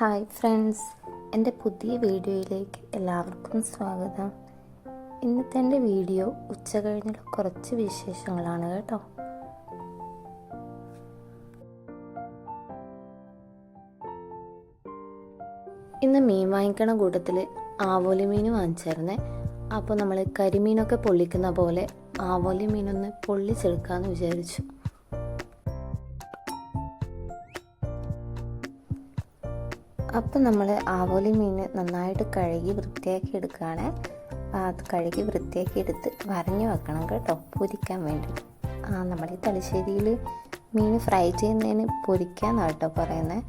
Hi friends എന്റെ പുതിയ വീഡിയോയിലേക്ക് എല്ലാവർക്കും സ്വാഗതം. ഇന്നത്തെ എന്റെ വീഡിയോ ഉച്ച കഴിഞ്ഞുള്ള കുറച്ച് വിശേഷങ്ങളാണ് കേട്ടോ. ഇന്ന് മീൻ വാങ്ങിക്കണ കൂട്ടത്തിൽ ആവോലി മീൻ വാങ്ങിച്ചായിരുന്നേ. അപ്പോൾ നമ്മൾ കരിമീനൊക്കെ പൊള്ളിക്കുന്ന പോലെ ആവോലി മീനൊന്ന് പൊള്ളിച്ചെടുക്കാമെന്ന് വിചാരിച്ചു. അപ്പം നമ്മൾ ആവോലി മീൻ നന്നായിട്ട് കഴുകി വൃത്തിയാക്കി എടുക്കുകയാണ്. അത് കഴുകി വൃത്തിയാക്കി എടുത്ത് വരഞ്ഞു വെക്കണം കേട്ടോ പൊരിക്കാൻ വേണ്ടിയിട്ട്. ആ നമ്മൾ ഈ തലശ്ശേരിയിൽ മീൻ ഫ്രൈ ചെയ്യുന്നതിന് പൊരിക്കാന്നാണ് കേട്ടോ പറയുന്നത്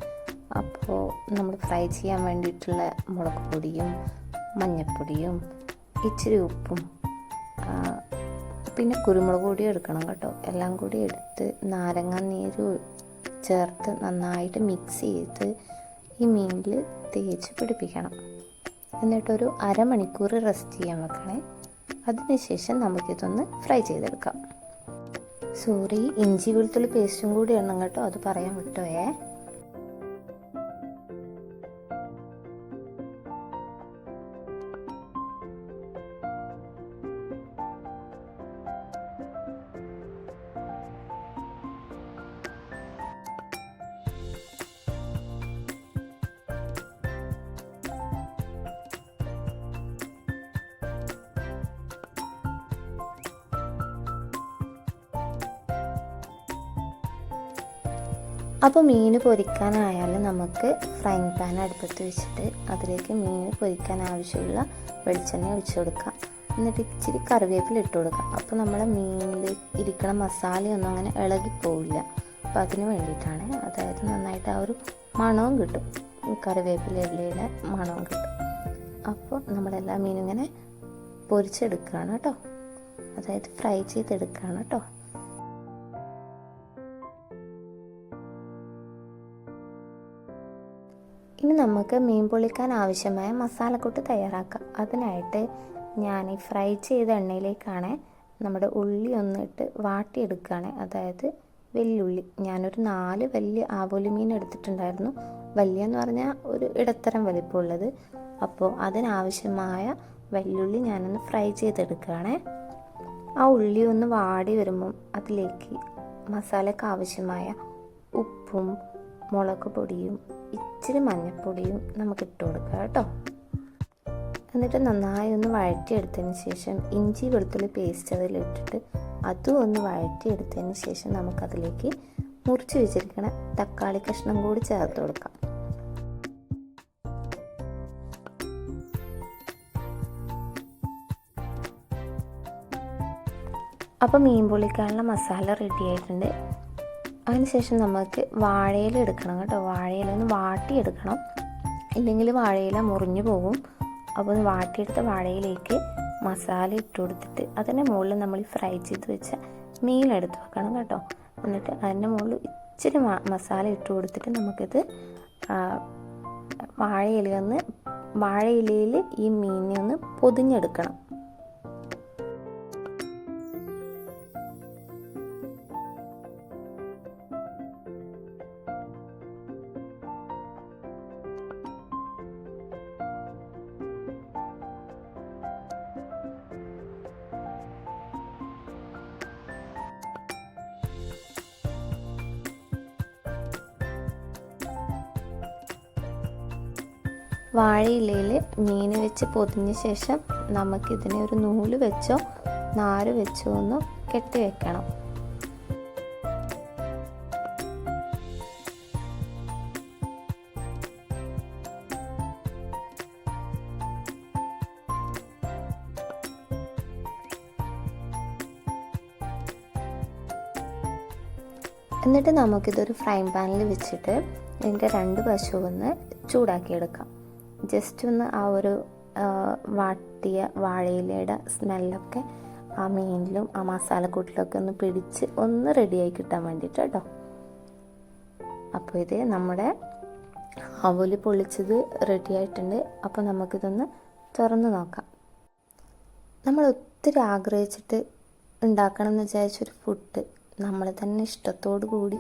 അപ്പോൾ നമ്മൾ ഫ്രൈ ചെയ്യാൻ വേണ്ടിയിട്ടുള്ള മുളക് പൊടിയും മഞ്ഞൾപ്പൊടിയും ഇച്ചിരി ഉപ്പും പിന്നെ കുരുമുളക് പൊടി എടുക്കണം കേട്ടോ. എല്ലാം കൂടി എടുത്ത് നാരങ്ങ നീര് ചേർത്ത് നന്നായിട്ട് മിക്സ് ചെയ്ത് ഈ മീനിൽ തേച്ച് പിടിപ്പിക്കണം. എന്നിട്ടൊരു അരമണിക്കൂർ റെസ്റ്റ് ചെയ്യാൻ വെക്കണേ. അതിനുശേഷം നമുക്കിതൊന്ന് ഫ്രൈ ചെയ്തെടുക്കാം. സോറി ഇഞ്ചി വെളുത്തുള്ളി പേസ്റ്റും കൂടി ഇടണം കേട്ടോ അത് പറയാൻ വിട്ടുപോയേ അപ്പോൾ മീൻ പൊരിക്കാനായാലും നമുക്ക് ഫ്രൈങ് പാൻ അടുപ്പത്ത് വെച്ചിട്ട് അതിലേക്ക് മീൻ പൊരിക്കാൻ ആവശ്യമുള്ള വെളിച്ചെണ്ണ ഒഴിച്ചു കൊടുക്കാം. എന്നിട്ട് ഇച്ചിരി കറിവേപ്പില ഇട്ട് കൊടുക്കാം. അപ്പോൾ നമ്മളെ മീനിൽ ഇരിക്കണ മസാലയൊന്നും അങ്ങനെ ഇളകിപ്പോവില്ല അപ്പോൾ അതിന് വേണ്ടിയിട്ടാണ് അതായത് നന്നായിട്ട് ആ ഒരു മണവും കിട്ടും. ഈ കറിവേപ്പില ഇലയുടെ മണവും കിട്ടും. അപ്പോൾ നമ്മളെല്ലാ മീനും ഇങ്ങനെ പൊരിച്ചെടുക്കുകയാണ് കേട്ടോ. അതായത് ഫ്രൈ ചെയ്തെടുക്കുകയാണ് കേട്ടോ. ഇനി നമുക്ക് മീൻ പൊള്ളിക്കാൻ ആവശ്യമായ മസാലക്കൂട്ട് തയ്യാറാക്കാം. അതിനായിട്ട് ഞാൻ ഈ ഫ്രൈ ചെയ്ത എണ്ണയിലേക്കാണ് നമ്മുടെ ഉള്ളി ഒന്ന് ഒന്നിട്ട് വാട്ടിയെടുക്കുകയാണ്. അതായത് വെല്ലുള്ളി. ഞാനൊരു നാല് വലിയ ആവോലി മീൻ എടുത്തിട്ടുണ്ടായിരുന്നു. വലിയ എന്ന് പറഞ്ഞാൽ ഒരു ഇടത്തരം വലിപ്പമുള്ളത്. അപ്പോൾ അതിനാവശ്യമായ വെല്ലുള്ളി ഞാനൊന്ന് ഫ്രൈ ചെയ്തെടുക്കുകയാണ്. ആ ഉള്ളി ഒന്ന് വാടി വരുമ്പം അതിലേക്ക് മസാലയ്ക്ക് ആവശ്യമായ ഉപ്പും മുളക് പൊടിയും ഇച്ചിരി മഞ്ഞൾപ്പൊടിയും നമുക്ക് ഇട്ട് കൊടുക്കുക കേട്ടോ. എന്നിട്ട് നന്നായി ഒന്ന് വഴറ്റിയെടുത്തതിന് ശേഷം ഇഞ്ചി വെളുത്തുള്ളി പേസ്റ്റ് അതിലിട്ടിട്ട് അതും ഒന്ന് വഴറ്റിയെടുത്തതിന് ശേഷം നമുക്കതിലേക്ക് മുറിച്ച് വെച്ചിരിക്കണ തക്കാളി കഷ്ണം കൂടി ചേർത്ത് കൊടുക്കാം. അപ്പോൾ മീൻ പൊള്ളിക്കാനുള്ള മസാല റെഡി ആയിട്ടുണ്ട്. അതിനുശേഷം നമുക്ക് വാഴയില എടുക്കണം കേട്ടോ. വാഴയില ഒന്ന് വാട്ടിയെടുക്കണം ഇല്ലെങ്കിൽ വാഴയില മുറിഞ്ഞു പോകും. അപ്പോൾ ഒന്ന് വാട്ടിയെടുത്ത വാഴയിലേക്ക് മസാല ഇട്ട് കൊടുത്തിട്ട് അതിന്റെ മുകളിൽ നമ്മൾ ഫ്രൈ ചെയ്ത് വെച്ച മീൻ എടുത്ത് വെക്കണം കേട്ടോ. എന്നിട്ട് അതിന്റെ മുകളിൽ ഇച്ചിരി മസാല ഇട്ട് കൊടുത്തിട്ട് നമുക്കിത് വാഴയില ഒന്ന് വാഴയിലയിൽ ഈ മീനിനെ ഒന്ന് പൊതിഞ്ഞെടുക്കണം. വാഴയിലയിൽ മീൻ വെച്ച് പൊതിഞ്ഞ ശേഷം നമുക്കിതിനെ ഒരു നൂൽ വെച്ചോ നാര് വെച്ചോ ഒന്ന് കെട്ടി വെക്കണം. എന്നിട്ട് നമുക്കിതൊരു ഫ്രൈ പാനിൽ വെച്ചിട്ട് ഇതിന്റെ രണ്ട് വശവും ഒന്ന് ചൂടാക്കിയെടുക്കാം. ജസ്റ്റ് ഒന്ന് ആ ഒരു വാട്ടിയ വാഴയിലയുടെ സ്മെല്ലൊക്കെ ആ മീനിലും ആ മസാലക്കൂട്ടിലൊക്കെ ഒന്ന് പിടിച്ച് ഒന്ന് റെഡിയായി കിട്ടാൻ വേണ്ടിയിട്ട് കേട്ടോ അപ്പോൾ ഇത് നമ്മുടെ അവൽ പൊള്ളിച്ചത് റെഡി ആയിട്ടുണ്ട്. അപ്പോൾ നമുക്കിതൊന്ന് തുറന്ന് നോക്കാം. നമ്മൾ ഒത്തിരി ആഗ്രഹിച്ചിട്ട് ഉണ്ടാക്കണം എന്ന് വിചാരിച്ചൊരു ഫുഡ് നമ്മൾ തന്നെ ഇഷ്ടത്തോടു കൂടി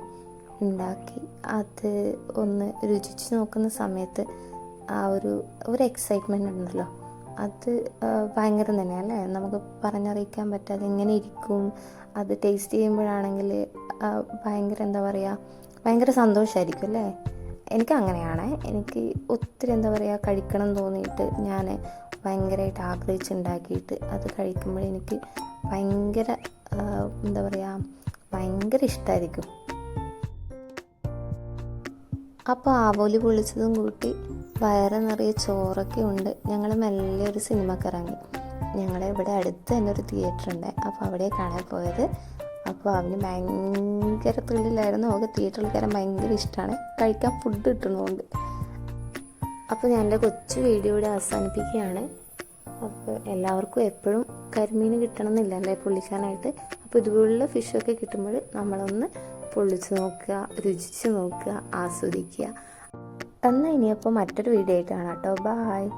ഉണ്ടാക്കി അത് ഒന്ന് രുചിച്ച് നോക്കുന്ന സമയത്ത് ആ ഒരു ഒരു എക്സൈറ്റ്മെന്റ് ഉണ്ടല്ലോ. അത് ഭയങ്കരം തന്നെയാണ് അല്ലേ? നമുക്ക് പറഞ്ഞറിയിക്കാൻ പറ്റാതെ എങ്ങനെ ഇരിക്കും. അത് ടേസ്റ്റ് ചെയ്യുമ്പോഴാണെങ്കിൽ ഭയങ്കര എന്താ പറയുക ഭയങ്കര സന്തോഷമായിരിക്കും അല്ലേ? എനിക്ക് അങ്ങനെയാണ്. എനിക്ക് ഒത്തിരി എന്താ പറയുക കഴിക്കണം തോന്നിയിട്ട് ഞാൻ ഭയങ്കരമായിട്ട് ആഗ്രഹിച്ചുണ്ടാക്കിയിട്ട് അത് കഴിക്കുമ്പോൾ എനിക്ക് ഭയങ്കര എന്താ പറയുക ഭയങ്കര ഇഷ്ടമായിരിക്കും അപ്പോൾ ആവോലി പൊളിച്ചതും കൂട്ടി വയറ് നിറയെ ചോറൊക്കെ ഉണ്ട്. ഞങ്ങൾ മെല്ലെ ഒരു സിനിമക്ക് ഇറങ്ങി. ഞങ്ങളെ ഇവിടെ അടുത്ത് തന്നെ ഒരു തിയേറ്റർ ഉണ്ട്. അപ്പോൾ അവിടെ കാണാൻ പോയത്. അപ്പോൾ അവന് ഭയങ്കര ത്രില്ലിലായിരുന്നു അവൾക്ക് തിയേറ്ററിൽ കയറാൻ ഭയങ്കര ഇഷ്ടമാണ് കഴിക്കാൻ ഫുഡ് കിട്ടണമുണ്ട് അപ്പോൾ ഞാൻ എന്റെ കൊച്ചു വീഡിയോ ഇവിടെ അവസാനിപ്പിക്കുകയാണ്. അപ്പോൾ എല്ലാവർക്കും എപ്പോഴും കരിമീൻ കിട്ടണം എന്നില്ലല്ലേ പൊള്ളിക്കാനായിട്ട് അപ്പോൾ ഇതുപോലുള്ള ഫിഷൊക്കെ കിട്ടുമ്പോൾ നമ്മളൊന്ന് പൊള്ളിച്ച് നോക്കുക രുചിച്ച് നോക്കുക ആസ്വദിക്കുക. എന്നാൽ ഇനിയപ്പോൾ മറ്റൊരു വീഡിയോ ആയിട്ട് കാണാം കേട്ടോ. ബായ്